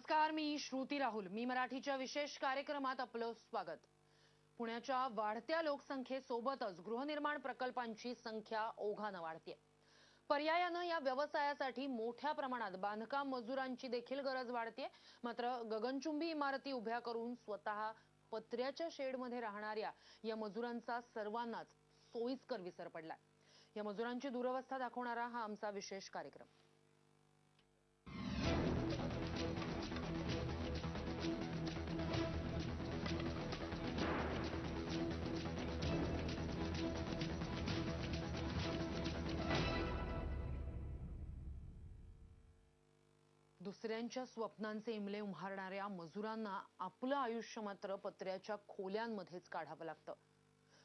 नमस्कार मी श्रुती राहुल. मी मराठीच्या विशेष कार्यक्रमात आपलं स्वागत. पुण्याच्या वाढत्या लोकसंख्येसोबतच गृहनिर्माण प्रकल्पांची संख्या ओघानं वाढते पर्यायानं या व्यवसायासाठी मोठ्या प्रमाणात बांधकाम मजुरांची देखील गरज वाढते मात्र गगनचुंबी इमारती उभ्या करून स्वतः पत्र्याच्या शेडमध्ये राहणाऱ्या या मजुरांचा सर्वांनाच सोयीस्कर विसर पडलाय. या मजुरांची दुरवस्था दाखवणारा हा आमचा विशेष कार्यक्रम. दुसऱ्यांच्या स्वप्नांचे इमले उभारणाऱ्या मजुरांना आपलं आयुष्य मात्र पत्र्याच्या खोल्यांमध्येच काढावं लागतं.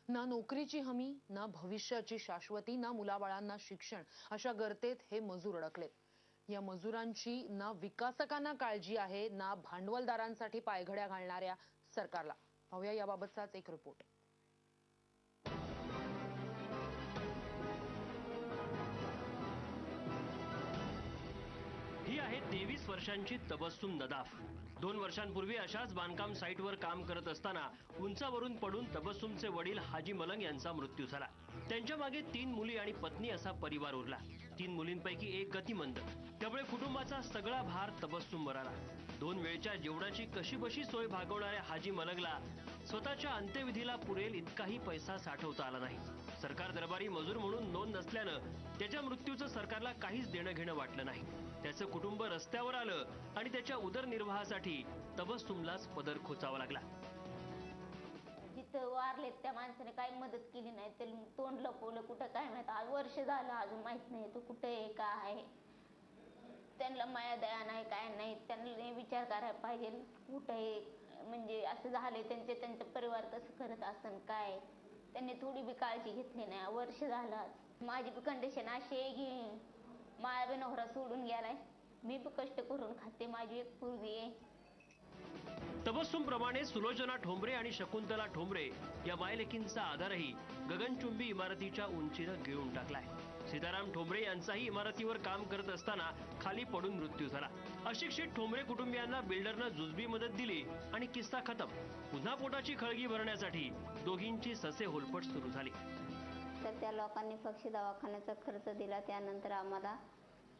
ना नोकरीची हमी ना भविष्याची शाश्वती ना मुलाबाळांना शिक्षण अशा गर्तेत हे मजूर अडकलेत. या मजुरांची ना विकासकांना काळजी आहे ना भांडवलदारांसाठी पायघड्या घालणाऱ्या सरकारला. पाहूया याबाबतचाच एक रिपोर्ट तेवीस वर्षांची तबस्सुम नदाफ. दोन वर्षांपूर्वी अशाच बांधकाम साईटवर काम करत असताना उंचावरून पडून तबस्सुमचे वडील हाजी मलंग यांचा मृत्यू झाला. त्यांच्या मागे तीन मुली आणि पत्नी असा परिवार उरला. तीन मुलींपैकी एक गतिमंद. त्यामुळे कुटुंबाचा सगळा भार तबस्सुमवर आला. दोन वेळच्या जेवणाची कशीबशी सोय भागवणाऱ्या हाजी मलंगला स्वतःच्या अंत्यविधीला पुरेल इतकाही पैसा साठवता आला नाही. सरकार दरबारी मजूर म्हणून नोंद नसल्यानं त्याच्या मृत्यूचं सरकारला काहीच देणं घेणं वाटलं नाही. त्याचं कुटुंब रस्त्यावर आलं आणि त्याच्या उदरनिर्वाहासाठी तबस्सुमलाच पदर खोचावा लागला. जिथं वारलेत त्या माणसाने काही मदत केली नाही ते तोंड लपवलं कुठं काय माहीत? आज वर्ष झालं अजून माहीत नाही तो कुठे आहे का आहे? त्यांना माया दया नाही काय नाही त्यांना विचार करायला पाहिजे कुठं आहे? म्हणजे असं झाले त्यांचे त्यांचा परिवार कसं करत असन काय? त्यांनी थोडी बी काळजी घेतली नाही. वर्ष झालं माझी बी कंडिशन अशी आहे की माया बी नवरा सोडून गेलाय. मी बी कष्ट करून खाते. माझी एक पूर्वी आहे. तबस्सुम प्रमाणे सुलोचना ठोंबरे आणि शकुंतला ठोंबरे या मायलेकींचा आधारही गगनचुंबी इमारतीच्या उंचीनं घेऊन टाकलाय. सीताराम ठोंबरे यांचाही इमारतीवर काम करत असताना खाली पडून मृत्यू झाला. अशिक्षित ठोंबरे कुटुंबियांना बिल्डरनं जुजबी मदत दिली आणि किस्सा खतम. पुन्हा पोटाची खळगी भरण्यासाठी दोघींची ससे होलपट सुरू झाली. तर त्या लोकांनी पक्षी दवाखान्याचा खर्च दिला. त्यानंतर आम्हाला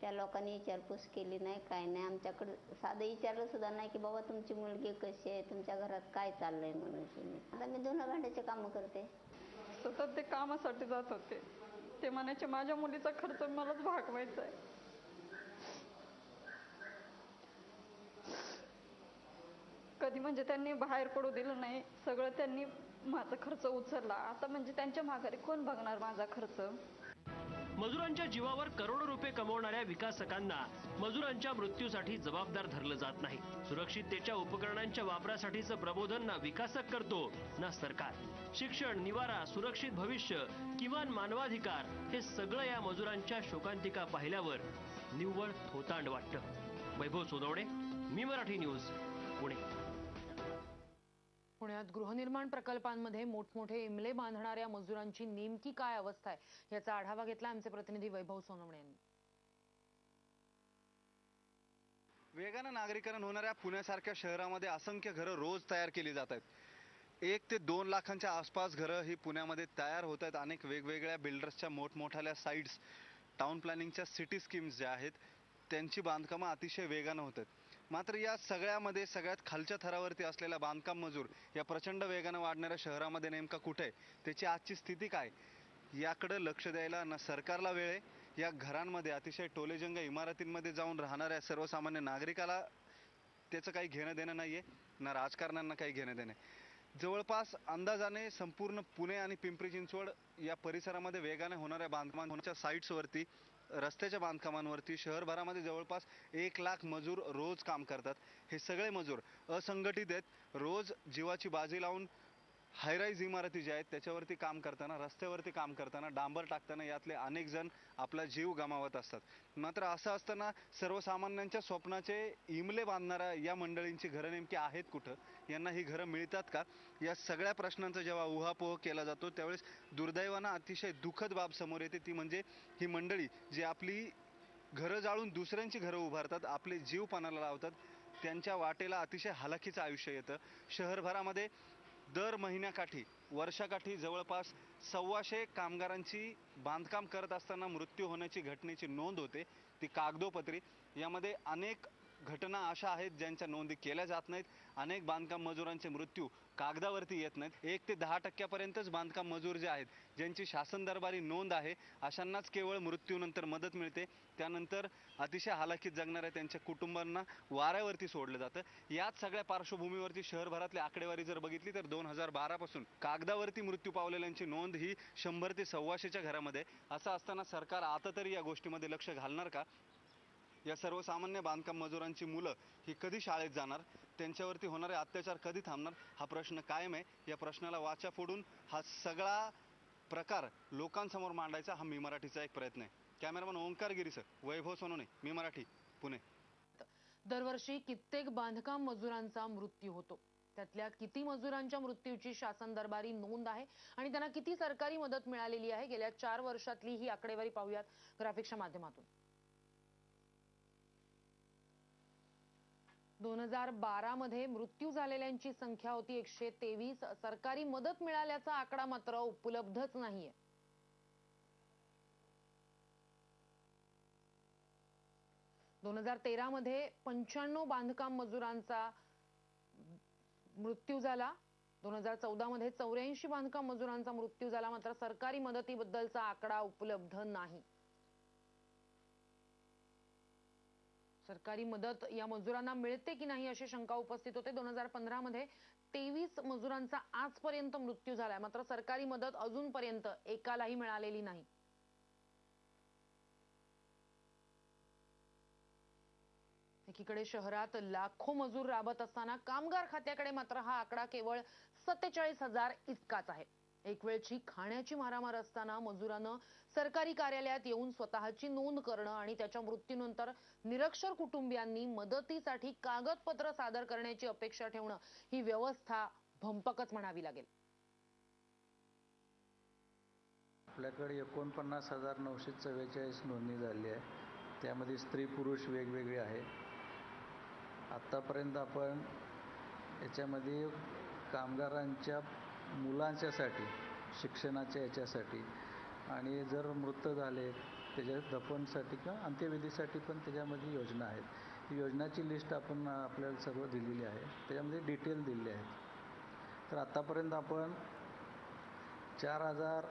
त्या लोकांनी विचारपूस केली नाही काय नाही. आमच्याकडे साधं विचारलं सुद्धा नाही की बाबा तुमची मुलगी कशी आहे? तुमच्या घरात काय चाललंय? म्हणून. आता मी दोन भांड्याचे कामं करते. तर ते कामासाठी जात होते. ते म्हणायचे माझ्या मुलीचा खर्च मलाच भागवायचा आहे कधी म्हणजे त्यांनी बाहेर पडू दिलं नाही. सगळं त्यांनी माझा खर्च उचलला. आता म्हणजे त्यांच्या माघारी कोण बघणार माझा खर्च? मजुरांच्या जीवावर करोडो रुपये कमवणाऱ्या विकासकांना मजुरांच्या मृत्यूसाठी जबाबदार धरलं जात नाही. सुरक्षिततेच्या उपकरणांच्या वापरासाठीचं प्रबोधन ना विकासक करतो ना सरकार. शिक्षण निवारा सुरक्षित भविष्य किमान मानवाधिकार हे सगळं या मजुरांच्या शोकांतिका पाहिल्यावर निव्वळ थोतांड वाटतं. वैभव सोनवणे मी मराठी न्यूज पुणे. पुण्यात गृहनिर्माण प्रकल्पांमध्ये मोठमोठे इमले बांधणाऱ्या मजुरांची नेमकी काय अवस्था आहे याचा आढावा घेतला आमचे प्रतिनिधी वैभव सोनवणे यांनी. वेगानं नागरीकरण होणाऱ्या पुण्यासारख्या शहरामध्ये असंख्य घरं रोज तयार केली जात आहेत. एक ते दोन लाखांच्या आसपास घरं ही पुण्यामध्ये तयार होत आहेत. अनेक वेगवेगळ्या बिल्डर्सच्या मोठमोठ्या साईट्स टाऊन प्लॅनिंगच्या सिटी स्कीम्स ज्या आहेत त्यांची बांधकामं अतिशय वेगानं होत आहेत. मात्र या सगळ्यामध्ये सगळ्यात खालच्या थरावरती असलेला बांधकाम मजूर या प्रचंड वेगानं वाढणाऱ्या शहरामध्ये नेमका कुठे आहे? त्याची आजची स्थिती काय? याकडं लक्ष द्यायला ना सरकारला वेळ आहे. या घरांमध्ये अतिशय टोलेजंग इमारतींमध्ये जाऊन राहणाऱ्या सर्वसामान्य नागरिकाला त्याचं काही घेणं देणं नाही आहे ना राजकारण्यांना काही घेणं देणं आहे. जवळपास अंदाजाने संपूर्ण पुणे आणि पिंपरी चिंचवड या परिसरामध्ये वेगाने होणाऱ्या बांधकामांच्या साईट्सवरती रस्त्याच्या बांधकामांवरती शहरभरामध्ये जवळपास एक लाख मजूर रोज काम करतात. हे सगळे मजूर असंघटित आहेत. रोज जीवाची बाजी लावून हायराईज इमारती ज्या आहेत त्याच्यावरती काम करताना रस्त्यावरती काम करताना डांबर टाकताना यातले अनेक जण आपला जीव गमावत असतात. मात्र असं असताना सर्वसामान्यांच्या स्वप्नाचे इमले बांधणाऱ्या या मंडळींची घरं नेमकी आहेत कुठं? यांना ही घरं मिळतात का? या सगळ्या प्रश्नांचा जेव्हा उहापोह केला जातो त्यावेळेस दुर्दैवानं अतिशय दुःखद बाब समोर येते. ती म्हणजे ही मंडळी जी आपली घरं जाळून दुसऱ्यांची घरं उभारतात आपले जीव पानाला लावतात त्यांच्या वाटेला अतिशय हलाखीचं आयुष्य येतं. शहरभरामध्ये दर महिन्याकाठी वर्षाकाठी जवळपास सव्वाशे कामगारांची बांधकाम करत असताना मृत्यू होण्याची घटनेची नोंद होते. ती कागदोपत्री. यामध्ये अनेक घटना अशा आहेत ज्यांच्या नोंदी केल्या जात नाहीत. अनेक बांधकाम मजुरांचे मृत्यू कागदावरती येत नाहीत. एक ते दहा टक्क्यापर्यंतच बांधकाम मजूर जे आहेत ज्यांची शासन दरबारी नोंद आहे अशांनाच केवळ मृत्यूनंतर मदत मिळते. त्यानंतर अतिशय हालाकीत जगणाऱ्या त्यांच्या कुटुंबांना वाऱ्यावरती सोडलं जातं. याच सगळ्या पार्श्वभूमीवरती शहरभरातली आकडेवारी जर बघितली तर दोन हजार बारापासून कागदावरती मृत्यू पावलेल्यांची नोंद ही शंभर ते सव्वाशेच्या घरामध्ये असं असताना सरकार आता तरी या गोष्टीमध्ये लक्ष घालणार का? या सर्वसामान्य बांधकाम मजुरांची मुलं ही कधी शाळेत जाणार? त्यांच्यावरती होणारे अत्याचार कधी थांबणार? हा प्रश्न कायम आहे. या प्रश्नाला वाचा फोडून हा सगळा प्रकार लोकांसमोर मांडायचा हा मी मराठीचा एक प्रयत्न आहे. कॅमेरामन ओंकार गिरीसर वैभव सोनोने मी मराठी पुणे. दरवर्षी कित्येक बांधकाम मजुरांचा मृत्यू होतो. त्यातल्या किती मजुरांच्या मृत्यूची शासन दरबारी नोंद आहे आणि त्यांना किती सरकारी मदत मिळालेली आहे? गेल्या चार वर्षातली ही आकडेवारी पाहूयात. ग्राफिक्सच्या माध्यमातून. दोन हजार बारा मध्ये मृत्यू झालेल्यांची संख्या होती एकशे तेवीस. सरकारी मदत मिळाल्याचा आकडा मात्र उपलब्धच नाहीये. दोन हजार तेरा मध्ये पंच्याण्णव बांधकाम मजुरांचा मृत्यू झाला. दोन हजार चौदा मध्ये चौऱ्याऐंशी बांधकाम मजुरांचा मृत्यू झाला. मात्र सरकारी मदतीबद्दलचा आकडा उपलब्ध नाही. सरकारी मदत या मजुरांना मिळते की नाही अशी शंका उपस्थित होते. दोन हजार पंधरामध्ये तेवीस मजुरांचा आजपर्यंत मृत्यू झालाय. मात्र सरकारी मदत अजूनपर्यंत एकालाही मिळालेली नाही. एकीकडे शहरात लाखो मजूर राबत असताना कामगार खात्याकडे मात्र हा आकडा केवळ सत्तेचाळीस हजार इतकाच आहे. एक वेळची खाण्याची मारामार असताना मजुरानं सरकारी कार्यालयात येऊन स्वतःची नोंद करणं आणि त्याच्या मृत्यूनंतर निरक्षर कुटुंबियांनी मदतीसाठी कागदपत्र सादर करण्याची अपेक्षा ठेवणं ही व्यवस्था भंपकच म्हणावी लागेल. आपल्याकडे एकोणपन्नास हजार नऊशे चव्वेचाळीस नोंदणी झाली आहे. त्यामध्ये स्त्री पुरुष वेगवेगळे आहे. आत्तापर्यंत आपण याच्यामध्ये कामगारांच्या मुलांच्यासाठी शिक्षणाच्या याच्यासाठी आणि जर मृत झाले त्याच्या दफनसाठी किंवा अंत्यविधीसाठी पण त्याच्यामध्ये योजना आहेत. योजनाची लिस्ट आपण आपल्याला सर्व दिलेली आहे. त्याच्यामध्ये डिटेल दिलेले आहेत. तर आत्तापर्यंत आपण चार हजार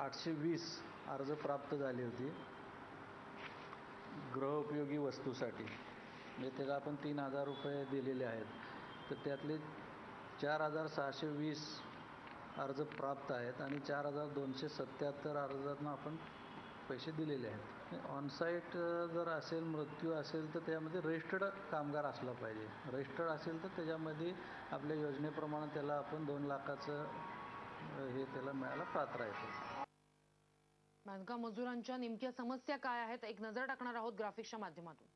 आठशे वीस अर्ज प्राप्त झाली होती. गृहोपयोगी वस्तूसाठी. म्हणजे त्याला आपण तीन हजार रुपये दिलेले आहेत. तर त्यातले चार हजार सहाशे वीस अर्ज प्राप्त आहेत आणि चार हजार दोनशे सत्याहत्तर अर्जांना आपण पैसे दिलेले आहेत. ऑनसाईट जर असेल मृत्यू असेल तर त्यामध्ये रजिस्टर्ड कामगार असला पाहिजे. रजिस्टर्ड असेल तर त्याच्यामध्ये आपल्या योजनेप्रमाणे त्याला आपण दोन लाखाचं हे त्याला मिळायला पात्र आहे. बांधकाम मजुरांच्या नेमक्या समस्या काय आहेत? एक नजर टाकणार आहोत ग्राफिक्सच्या माध्यमातून.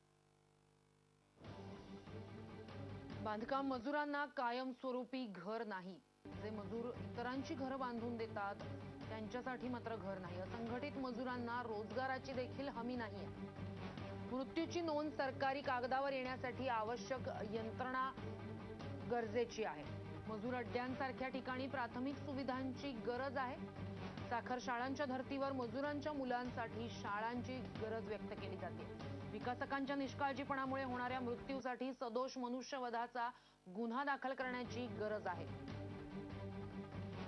बांधकाम मजुरांना कायमस्वरूपी घर नाही. जे मजूर इतरांची घरं बांधून देतात त्यांच्यासाठी मात्र घर नाही. असंघटित मजुरांना रोजगाराची देखील हमी नाही. मृत्यूची नोंद सरकारी कागदावर येण्यासाठी आवश्यक यंत्रणा गरजेची आहे. मजूर अड्ड्यांसारख्या ठिकाणी प्राथमिक सुविधांची गरज आहे. साखर शाळांच्या धर्तीवर मजुरांच्या मुलांसाठी शाळांची गरज व्यक्त केली जाते. विकासकांच्या निष्काळजीपणामुळे होणाऱ्या मृत्यूसाठी सदोष मनुष्यवधाचा गुन्हा दाखल करण्याची गरज आहे.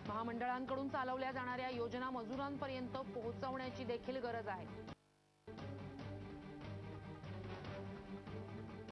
महामंडळांकडून चालवल्या जाणाऱ्या योजना मजुरांपर्यंत पोहोचवण्याची देखील गरज आहे.